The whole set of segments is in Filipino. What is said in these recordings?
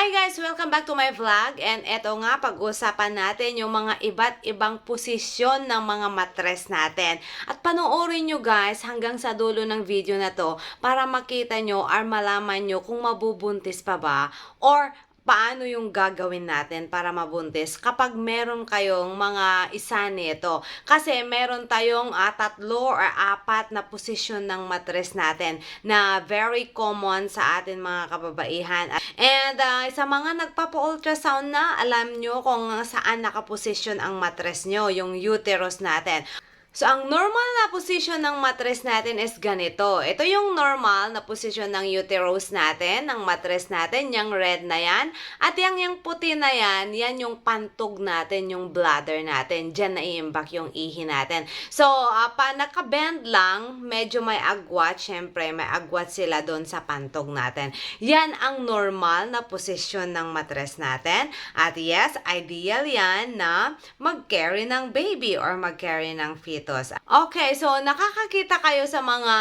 Hi guys! Welcome back to my vlog and eto nga pag-usapan natin yung mga iba't ibang posisyon ng mga matres natin. At panoorin nyo guys hanggang sa dulo ng video na to para makita nyo or malaman nyo kung mabubuntis pa ba or paano yung gagawin natin para mabuntis kapag meron kayong mga isa nito. Kasi meron tayong ah, tatlo or apat na posisyon ng matres natin na very common sa atin mga kababaihan. And ah, sa mga nagpapa-ultrasound na, alam nyo kung saan nakaposisyon ang matres nyo, yung uterus natin. So, ang normal na position ng matres natin is ganito. Ito yung normal na position ng uterus natin, ng matres natin, yung red na yan. At yung, yung puti na yan, yan yung pantog natin, yung bladder natin. Diyan na iimbak yung ihi natin. So, uh, pa nakabend lang, medyo may agwat. Siyempre, may agwat sila doon sa pantog natin. Yan ang normal na position ng matres natin. At yes, ideal yan na mag-carry ng baby or mag-carry ng fetus. Okay, so nakakakita kayo sa mga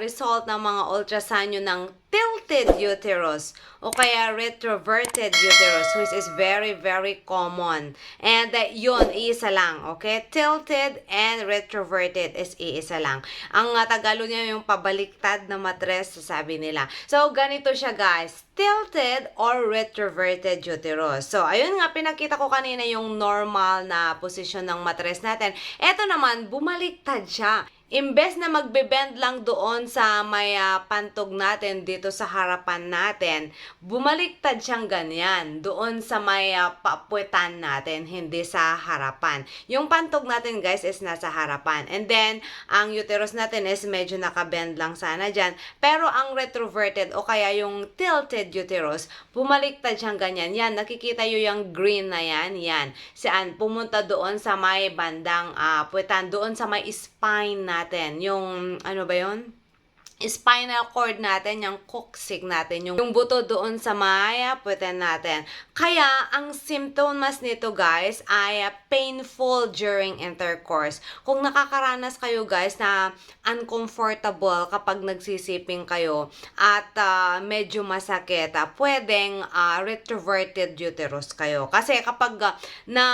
result ng mga ultrasound nyo ng tilted uterus o kaya retroverted uterus which is very very common. And uh, yun, iisa lang, okay? Tilted and retroverted is iisa lang. Ang uh, Tagalog niya yung pabaliktad na matres, sabi nila. So, ganito siya guys, tilted or retroverted uterus. So, ayun nga, pinakita ko kanina yung normal na posisyon ng matres natin. Ito naman, bumaliktad siya. Imbes na magbe-bend lang doon sa may ah, pantog natin dito sa harapan natin, bumaliktad siyang ganyan doon sa may ah, papuetan natin, hindi sa harapan. Yung pantog natin guys is nasa harapan. And then, ang uterus natin is medyo nakabend lang sana dyan. Pero ang retroverted o kaya yung tilted uterus, bumaliktad siyang ganyan. Yan, nakikita yung yung green na yan. Yan. Saan? Pumunta doon sa may bandang ah, puwetan, doon sa may spine natin. Yung, ano ba yon spinal cord natin, yung coccyx natin, yung, yung buto doon sa maya puwetan natin. Kaya, ang symptoms nito guys ay ah, painful during intercourse. Kung nakakaranas kayo guys na uncomfortable kapag nagsisiping kayo at ah, medyo masakit, ah, pwedeng ah, retroverted uterus kayo. Kasi kapag ah, na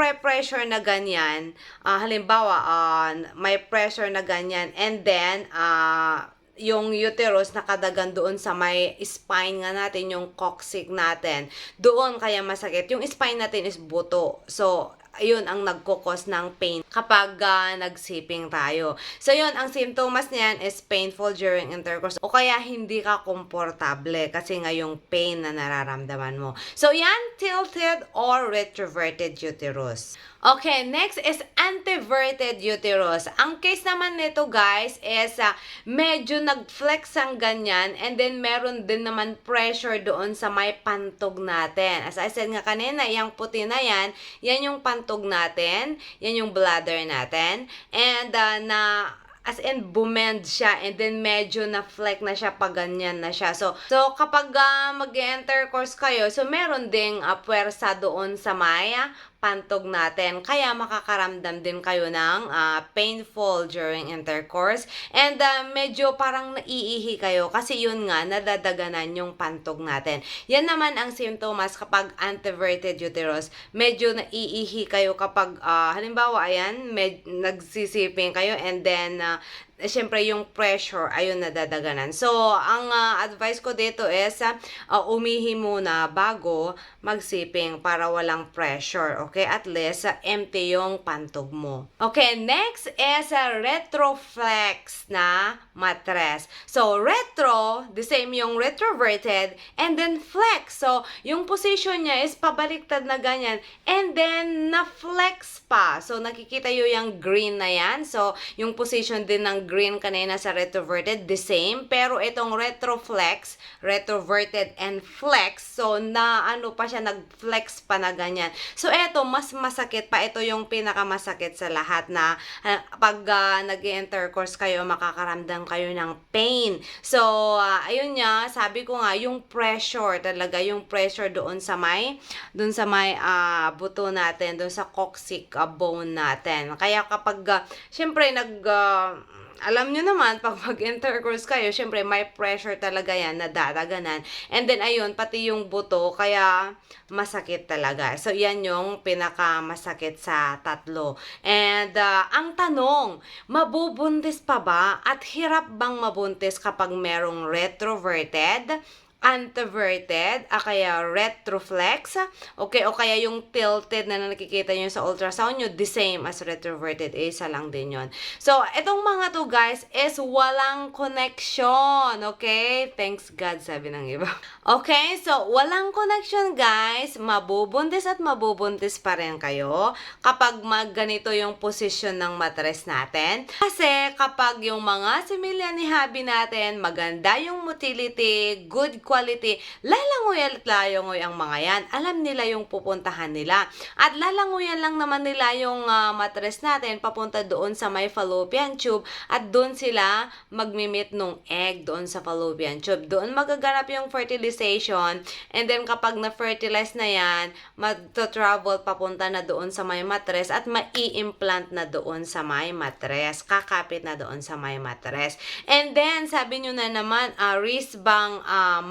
pre-pressure na ganyan, ah, halimbawa, ah, may pressure na ganyan, and then, ah, yung uterus nakadagan doon sa may spine nga natin, yung coccyx natin, doon kaya masakit. Yung spine natin is buto. So, ayun ang nagkukos ng pain kapag ah, nagsiping tayo. So, yun, ang symptoms niyan is painful during intercourse o kaya hindi ka komportable kasi nga yung pain na nararamdaman mo. So, yan, tilted or retroverted uterus. Okay, next is anteverted uterus. Ang case naman nito guys is ah, medyo nag-flex ang ganyan and then meron din naman pressure doon sa may pantog natin. As I said nga kanina, yung puti na yan, yan yung pantog natin, yan yung bladder natin, and ah, na as in bumend siya and then medyo na fleck na siya pag ganyan na siya. So, so kapag uh, mag-intercourse kayo, so meron ding uh, puwersa doon sa may ah, pantog natin. Kaya makakaramdam din kayo ng ah, painful during intercourse. And ah, medyo parang naiihi kayo kasi yun nga, nadadaganan yung pantog natin. Yan naman ang symptoms kapag anteverted uterus. Medyo naiihi kayo kapag, ah, halimbawa, ayan, med- nagsisiping kayo and then, ah, Siyempre, yung pressure, ayun, nadadaganan. So, ang ah, advice ko dito is, ah, umihi muna bago magsiping para walang pressure. Okay? At least, ah, empty yung pantog mo. Okay, next is a retroflex na mattress. So, retro, the same yung retroverted, and then flex. So, yung position niya is pabaliktad na ganyan, and then na-flex pa. So, nakikita yung yung green na yan. So, yung position din ng green kanina sa retroverted, the same. Pero itong retroflex, retroverted and flex, so na ano pa siya, nag-flex pa na ganyan. So, eto, mas masakit pa. Ito yung pinakamasakit sa lahat na ah, pag uh, nag-intercourse kayo, makakaramdam kayo ng pain. So, ah, ayun nga, sabi ko nga, yung pressure talaga, yung pressure doon sa may, doon sa may ah, buto natin, doon sa coccyx ah, bone natin. Kaya kapag, uh, syempre, nag, ah, alam nyo naman, pag mag-intercourse kayo, syempre may pressure talaga yan na dadaganan. And then, ayun, pati yung buto, kaya masakit talaga. So, yan yung pinaka-masakit sa tatlo. And, ah, ang tanong, mabubuntis pa ba? At hirap bang mabuntis kapag merong retroverted? Anteverted, o kaya retroflex, okay, o kaya yung tilted na nakikita nyo sa ultrasound nyo, the same as retroverted, eh, isa lang din yon So, itong mga to guys is walang connection, okay? Thanks God, sabi ng iba. Okay, so walang connection guys, mabubuntis at mabubuntis pa rin kayo kapag magganito yung posisyon ng matres natin. Kasi kapag yung mga similya ni habi natin, maganda yung motility, good quality, lalangoy at lalangoy ang mga yan. Alam nila yung pupuntahan nila. At lalangoyan lang naman nila yung ah, matres natin papunta doon sa may fallopian tube at doon sila magmimit nung egg doon sa fallopian tube. Doon magaganap yung fertilization and then kapag na-fertilize na yan, magto-travel papunta na doon sa may matres at mai-implant na doon sa may matres. Kakapit na doon sa may matres. And then, sabi nyo na naman, ah, risk bang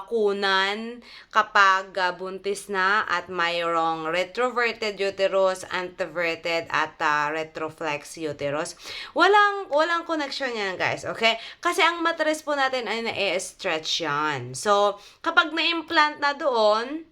makunan kapag ah, buntis na at mayroong retroverted uterus, anteverted at ah, retroflex uterus? Walang, walang connection yan guys, okay? Kasi ang matres po natin ay na-stretch yan. So, kapag na-implant na doon,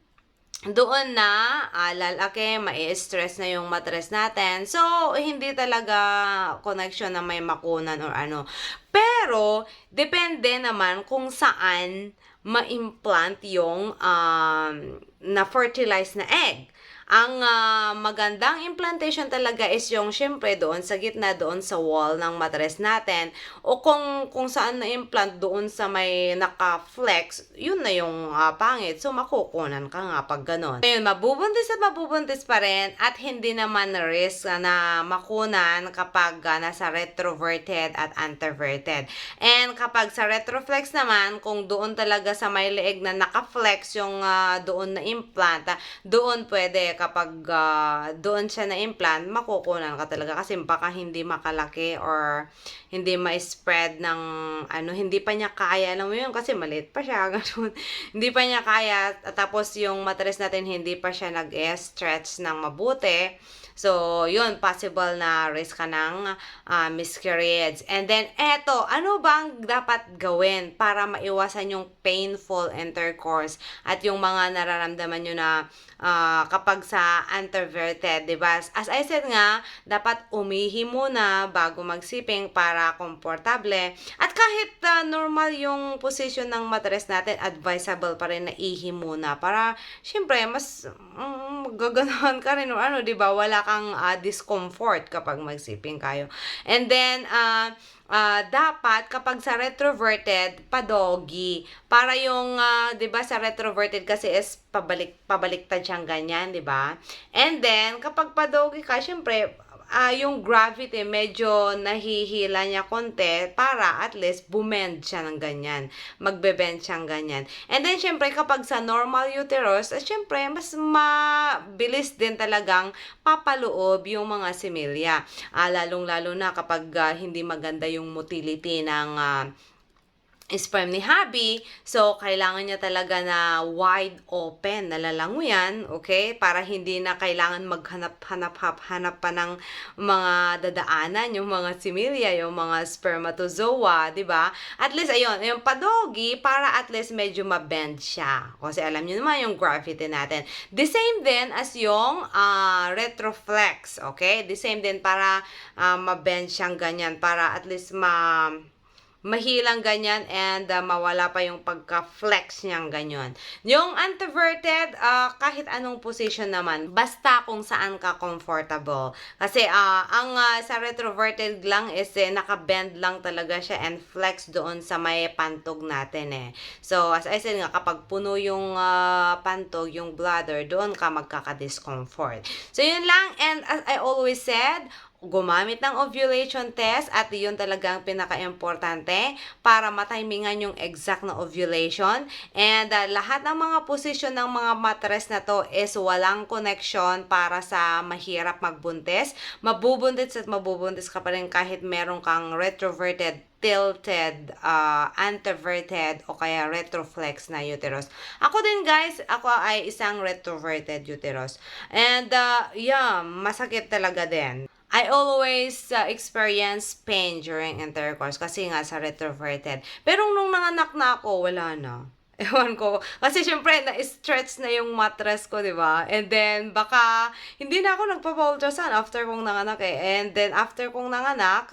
doon na ah, lalaki, mai-stress na yung matres natin. So, hindi talaga connection na may makunan or ano. Pero, depende naman kung saan ma-implant yung um, na-fertilize na egg. Ang ah, magandang implantation talaga is yung syempre doon sa gitna doon sa wall ng matres natin o kung kung saan na-implant doon sa may naka-flex, yun na yung ah, pangit. So makukunan ka nga pag ganun. Ayun, mabubuntis at mabubuntis pa rin at hindi naman risk na makunan kapag ah, nasa retroverted at anteverted. And kapag sa retroflex naman, kung doon talaga sa may leeg na naka-flex yung ah, doon na implant, ah, doon pwede kapag ah, doon siya na-implant, makukunan ka talaga kasi baka hindi makalaki or hindi ma-spread ng ano, hindi pa niya kaya. Alam mo yun, kasi maliit pa siya. Ganun. hindi pa niya kaya. Tapos yung matres natin, hindi pa siya nag-stretch ng mabuti. So, yun, possible na risk ka ng ah, miscarriage. And then, eto, ano bang dapat gawin para maiwasan yung painful intercourse at yung mga nararamdaman nyo na ah, kapag sa anteverted, di ba? As I said nga, dapat umihi muna bago magsiping para komportable. At kahit ah, normal yung position ng matres natin, advisable pa rin na ihi muna para, syempre, mas mm, gaganahan ka rin ano, di ba? Wala kang ah, discomfort kapag magsiping kayo. And then, ah, ah, dapat kapag sa retroverted, padogi. Para yung, ah, 'di ba, sa retroverted kasi is pabalik pabaliktad siyang ganyan, 'di ba? And then kapag padogi ka, syempre ah, yung gravity medyo nahihila niya konti para at least bumend siya ng ganyan. Magbe-bend siyang ganyan. And then, syempre, kapag sa normal uterus, eh, syempre, mas mabilis din talagang papaloob yung mga similya. Ah, lalong-lalo na kapag ah, hindi maganda yung motility ng ah, sperm ni Habi. So, kailangan niya talaga na wide open na lalanguyan, okay? Para hindi na kailangan maghanap-hanap-hanap pa ng mga dadaanan, yung mga similya, yung mga spermatozoa, di ba? At least, ayun, yung padogi, para at least medyo mabend siya. Kasi alam niyo naman yung gravity natin. The same din as yung ah, retroflex, okay? The same din para ah, mabend siyang ganyan, para at least ma mahilang ganyan and uh, mawala pa yung pagka-flex niyang ganyan. Yung anteverted, uh, kahit anong position naman, basta kung saan ka comfortable. Kasi uh, ang uh, sa retroverted lang is eh, naka-bend lang talaga siya and flex doon sa may pantog natin eh. So, as I said nga, kapag puno yung uh, pantog, yung bladder, doon ka magkaka-discomfort. So, yun lang. And as I always said, gumamit ng ovulation test at yun talagang pinaka-importante para matimingan yung exact na ovulation. And uh, lahat ng mga posisyon ng mga mattress na to is walang connection para sa mahirap magbuntis. Mabubuntis at mabubuntis ka pa rin kahit meron kang retroverted tilted, uh, anteverted, o kaya retroflex na uterus. Ako din guys, ako ay isang retroverted uterus. And uh, yeah, masakit talaga din. I always uh, experience pain during intercourse kasi nga sa retroverted. Pero nung nanganak na ako, wala na. Ewan ko. Kasi syempre, na-stretch na yung mattress ko, di ba? And then, baka, hindi na ako nagpa-ultrasound after kong nanganak eh. And then, after kong nanganak,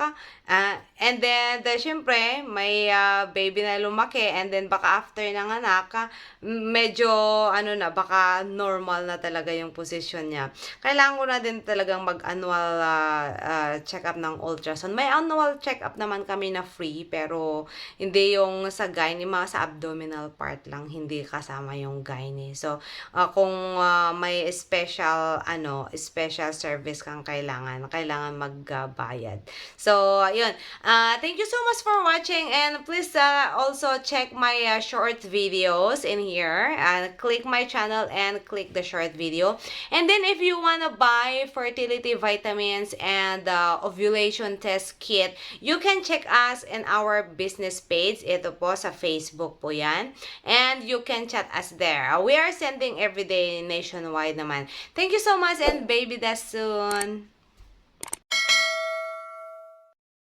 ah, and then, the, syempre, may ah, baby na lumaki. And then, baka after nanganak, ah, medyo, ano na, baka normal na talaga yung position niya. Kailangan ko na din talagang mag-annual ah, ah, check-up ng ultrasound. May annual check-up naman kami na free, pero hindi yung sa gynae, mga sa abdominal part lang, hindi kasama yung gynae. So, ah, kung ah, may special, ano, special service kang kailangan, kailangan magbayad. So, yun. Ah, thank you so much for watching and please ah, also check my ah, short videos in here. Uh, click my channel and click the short video. And then if you wanna buy fertility vitamins and uh, ovulation test kit, you can check us in our business page. Ito po sa Facebook po yan. And you can chat us there. We are sending everyday nationwide naman. Thank you so much and baby that's soon.